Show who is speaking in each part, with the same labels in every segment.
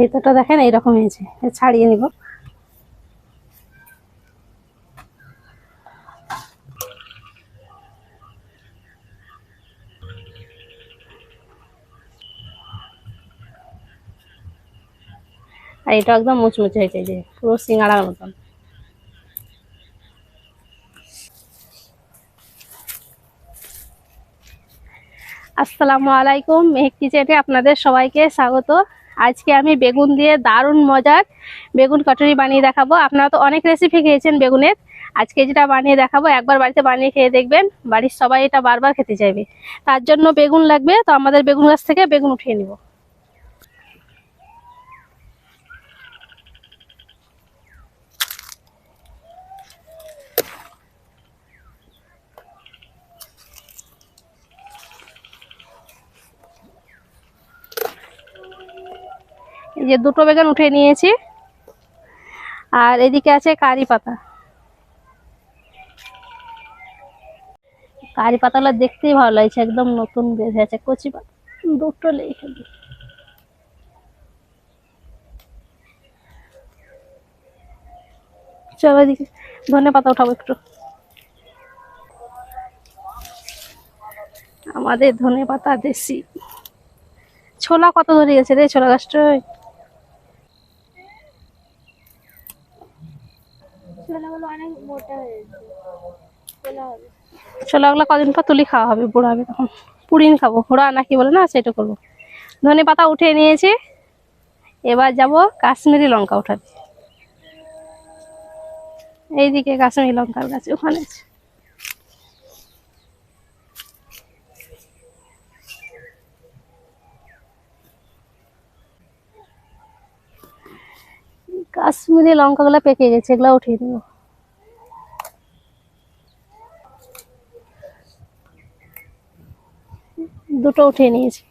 Speaker 1: ভেতরটা দেখেন, এইরকম হয়েছে। ছাড়িয়ে নিব। আর এটা একদম মুচমুচে হয়েছে যে পুরো সিঙ্গাড়ার মতন। আসসালামু আলাইকুম, মেহেক কিচেনে আপনাদের সবাইকে স্বাগত। আজকে আমি বেগুন দিয়ে দারুণ মজার বেগুন কাটুরি বানিয়ে দেখাবো। আপনারা তো অনেক রেসিপি খেয়েছেন বেগুনের। আজকে যেটা বানিয়ে দেখাবো, একবার বাড়িতে বানিয়ে খেয়ে দেখবেন, বাড়ির সবাই এটা বারবার খেতে চাইবে। তার জন্য বেগুন লাগবে, তো আমাদের বেগুন গাছ থেকে বেগুন উঠিয়ে নিব। এই যে দুটো বেগুন উঠে নিয়েছি। আর এদিকে আছে কারি পাতা। কারি পাতাগুলো দেখতেই ভালো লাগছে, একদম নতুন বেঁধে আছে, কচি পাতা। দুটো দিই চলো এদিকে, ধনে পাতা উঠাবো একটু। আমাদের ধনে পাতা দেশি। ছোলা কত ধরে গেছে রে ছোলা গাছটায়?
Speaker 2: ছোলাগুলো
Speaker 1: কদিন পর তুলি খাওয়া হবে, বুড়ো হবে তখন। পুরিন খাব, হুড়া নাকি বলে না, সেটা করব। ধনে পাতা উঠিয়ে নিয়েছি। এবার যাব কাশ্মীরি লঙ্কা উঠাতে। এইদিকে কাশ্মীরি লঙ্কার গাছ ওখানে। কাশ্মীরি লঙ্কাগুলো পেকে গেছে, এগুলো উঠিয়ে নিব। দুটো উঠিয়ে নিয়েছি।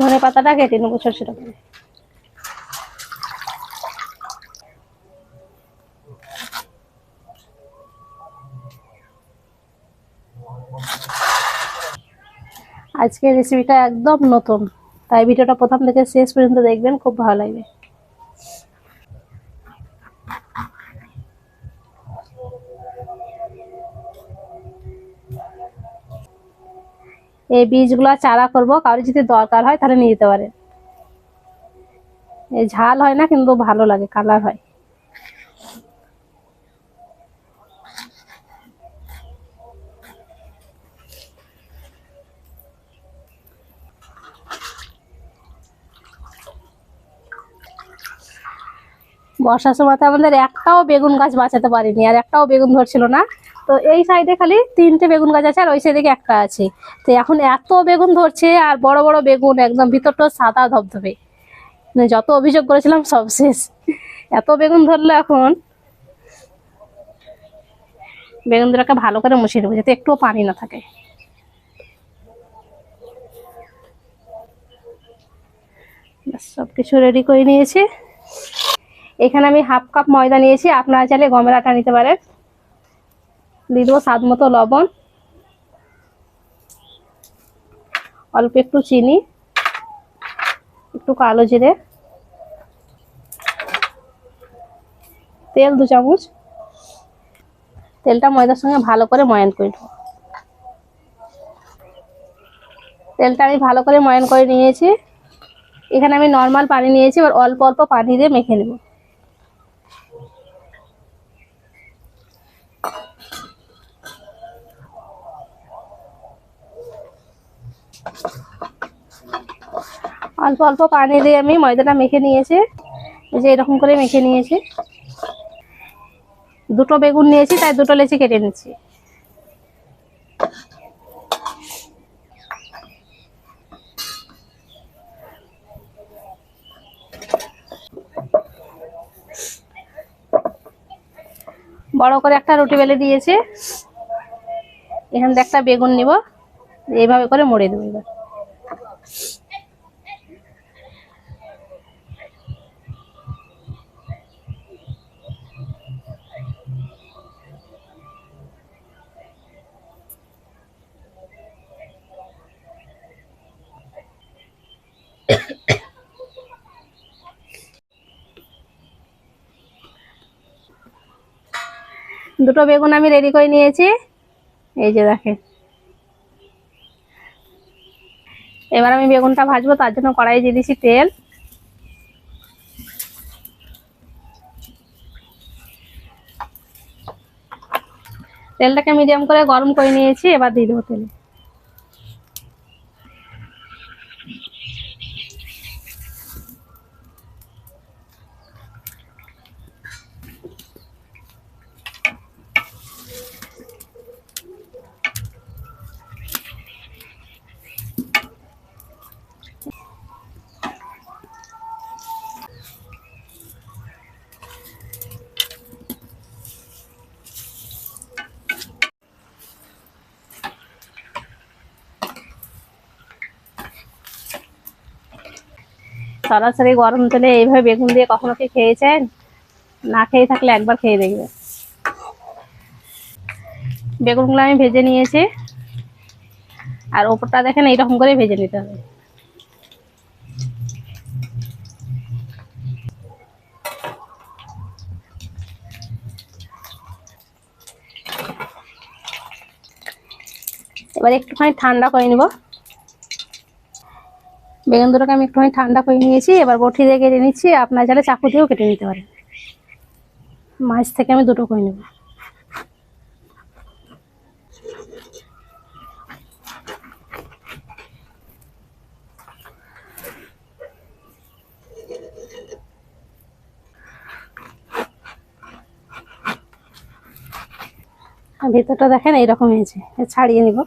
Speaker 1: ধনে পাতাটা কেটে নেব ছোট করে আজকের রেসিপিটা একদম নতুন। তাই ভিডিওটা প্রথম থেকে শেষ পর্যন্ত দেখবেন, খুব ভালো লাগবে। এই বীজগুলো চারা করব, কারও যদি দরকার হয় তাহলে নিয়ে যেতে পারেন। এই ঝাল হয় না, কিন্তু ভালো লাগে কালার হয়। বর্ষার সময়তে আমাদের একটাও বেগুন গাছ বাঁচাতে পারিনি আর একটাও বেগুন ধরছিল না। তো এই সাইডে খালি তিনটে বেগুন গাছ আছে আর ওই সাইডে একটা আছে। তো এখন এত বেগুন ধরছে আর বড় বড় বেগুন একদম ভিতরটা সাদা ধবধবে। মানে যত অভিযোগ করেছিলাম সব শেষ। এত বেগুন ধরলো এখন। বেগুন দুটাকে ভালো করে মুছিয়ে দেবো যাতে একটুও পানি না থাকে। ব্যাস, সবকিছু রেডি করে নিয়েছি। এখানে আমি হাফ কাপ ময়দা নিয়েছি, আপনারা চাইলে গমের আটা নিতে পারেন। দিয়ে দেবো স্বাদ মতো লবণ। অল্প একটু চিনি, একটু কালো জিরে। তেল দু চামচ। তেলটা ময়দার সঙ্গে ভালো করে ময়ান করে নেব। তেলটা আমি ভালো করে ময়ান করে নিয়েছি। এখানে আমি নর্মাল পানি নিয়েছি, এবার অল্প অল্প পানি দিয়ে মেখে নেব। অল্প অল্প পানি দিয়ে আমি ময়দাটা মেখে নিয়েছি। যে এরকম করে মেখে নিয়েছি। দুটো বেগুন নিয়েছি, তাই দুটো লেচি কেটে নিচ্ছি। বড় করে একটা রুটি বেলে দিয়েছি। এখান থেকে একটা বেগুন নিব। এইভাবে করে মরে দেবো এবার। দুটো বেগুন আমি রেডি করে নিয়েছি। এই যে দেখেন। এবার আমি বেগুনটা ভাজবো, তার জন্য কড়াই দিয়ে দিছি তেল। তেলটাকে মিডিয়াম করে গরম করে নিয়েছি, এবার দিয়ে দেবো তেলে। সরাসরি গরম তেলে এইভাবে বেগুন দিয়ে কখনো কি খেয়েছেন? না খেয়ে থাকলে একবার খেয়ে দেখবে। বেগুনগুলো আমি ভেজে নিয়েছি। আর ওপরটা দেখেন এইরকম করে ভেজে নিতে হবে। এবার একটুখানি ঠান্ডা করে নিব। বেগুন দুটোকে আমি একটুখানি ঠান্ডা করে নিয়েছি, এবার বটি দিয়ে কেটে নিচ্ছি। আপনার চাইলে চাকু দিয়েও কেটে নিতে পারেন। মাছ থেকে আমি দুটো করে নেব। ভেতরটা দেখেন এইরকম হয়েছে ছাড়িয়ে নিব।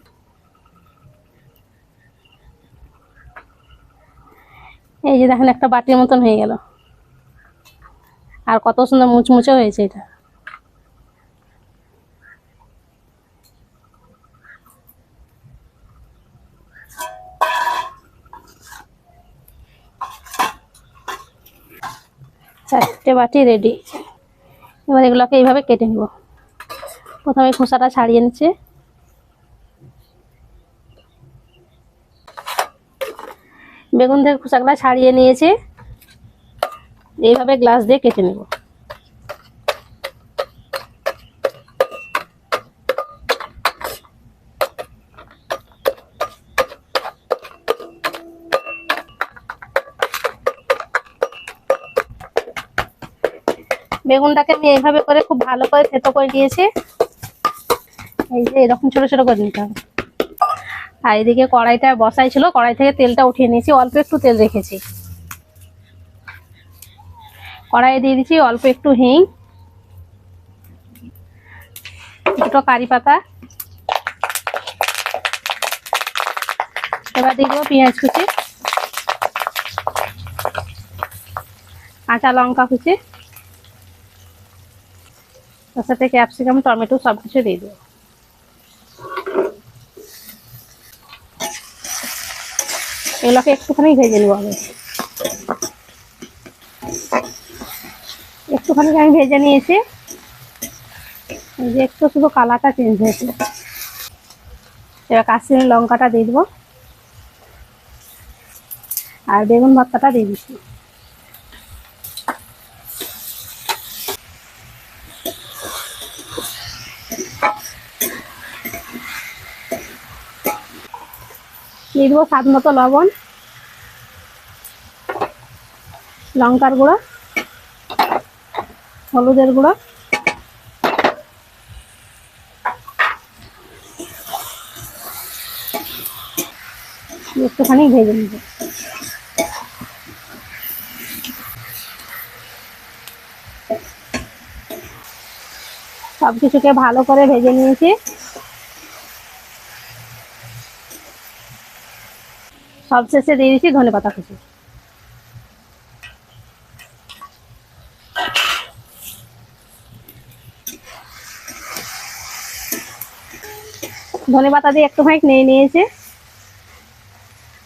Speaker 1: যে দেখেন একটা বাটির মতন হয়ে গেল। আর কত সুন্দর মুচমুচে হয়েছে এটা। চারটে বাটি রেডি এবার এগুলোকে এইভাবে কেটে নেব। প্রথমে খোসাটা ছাড়িয়ে নিচ্ছে। বেগুন থেকে খোসাগুলো ছাড়িয়ে নিয়েছি। এইভাবে গ্লাস দিয়ে কেটে নেব। বেগুনটাকে আমি এইভাবে করে খুব ভালো করে থেতো করে নিয়েছি। এই যে এরকম ছোট ছোট করে নিতে হবে। আর এদিকে কড়াইটা বসাই ছিল, কড়াই থেকে তেলটা উঠিয়ে নিয়েছি, অল্প একটু তেল রেখেছি। কড়াইয়ে দিয়ে দিচ্ছি অল্প একটু হিং, দুটো কারি পাতা। এবার দিয়ে দেবো পেঁয়াজ কুচি, কাঁচা লঙ্কা কুচি, তার সাথে ক্যাপসিকাম, টমেটো সব কিছু দিয়ে দেবো। এগুলোকে একটুখানি ভেজে নেব আমি। একটুখানি আমি ভেজে নিয়েছি। যে একটু শুধু কালারটা চেঞ্জ হয়েছে। এবার কাশ্মীরি লঙ্কাটা দিয়ে দেবো। আর বেগুন ভর্তাটা দিয়ে দিচ্ছি। দিয়ে দেবো স্বাদ মতো লবণ, লঙ্কার গুঁড়ো, হলুদের গুঁড়ো। একটুখানি ভেজে নেব। সব কিছুকে ভালো করে ভেজে নিয়েছি। সব শেষে দিয়ে দিচ্ছি ধনে পাতা কুচি। ধনে পাতা দিয়ে একটু একটুখানি নিয়ে নিয়েছে।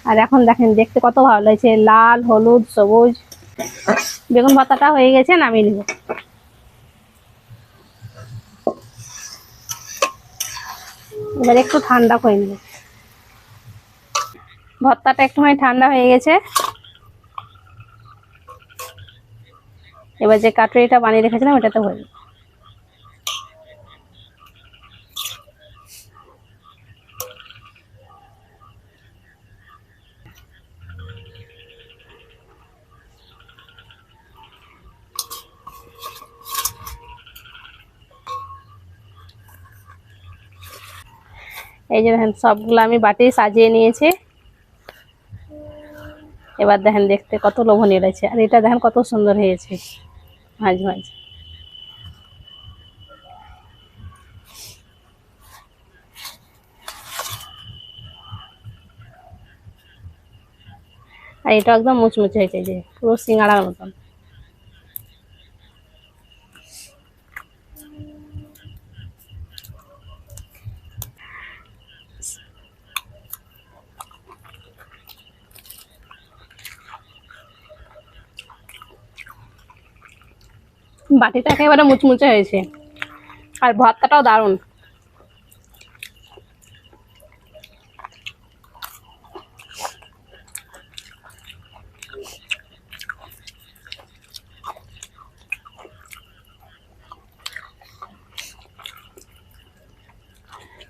Speaker 1: আর এখন দেখেন, দেখতে কত ভালো লাগছে, লাল, হলুদ, সবুজ। বেগুন পাতাটা হয়ে গেছে, নামিয়ে নিব। এবার একটু ঠান্ডা করে নেব। ভর্তাটা একটুখানি ঠান্ডা হয়ে গেছে। এবার যে কাটুরিটা বানিয়ে রেখেছিলাম, ওটাতে হয়ে যাবে এই যে সবগুলো আমি বাটি সাজিয়ে নিয়েছি। এবার দেখেন দেখতে কত লোভনীয় রয়েছে আর এটা দেখেন কত সুন্দর হয়েছে। মাঝে মাঝে। আর এটা একদম মুচমুচে হয়েছে যে পুরো সিঙ্গাড়ার মতন। বাটিটা একেবারে মুচমুচে হয়েছে। আর ভর্তাটাও দারুণ।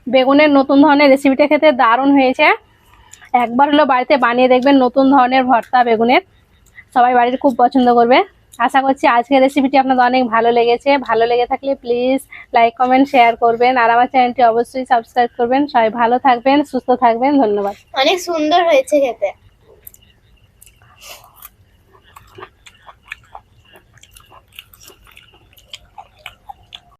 Speaker 1: বেগুনের নতুন ধরনের রেসিপিটা খেতে দারুণ হয়েছে। একবার হলো বাড়িতে বানিয়ে দেখবেন নতুন ধরনের ভর্তা বেগুনের। সবাই বাড়ির খুব পছন্দ করবে। আশা করছি আজকের রেসিপিটি আপনাদের অনেক ভালো লেগেছে। ভালো লেগে থাকলে প্লিজ লাইক কমেন্ট শেয়ার করবেন। আর আমার চ্যানেলটি অবশ্যই সাবস্ক্রাইব করবেন। সবাই ভালো থাকবেন, সুস্থ থাকবেন। ধন্যবাদ।
Speaker 2: অনেক সুন্দর হয়েছে খেতে।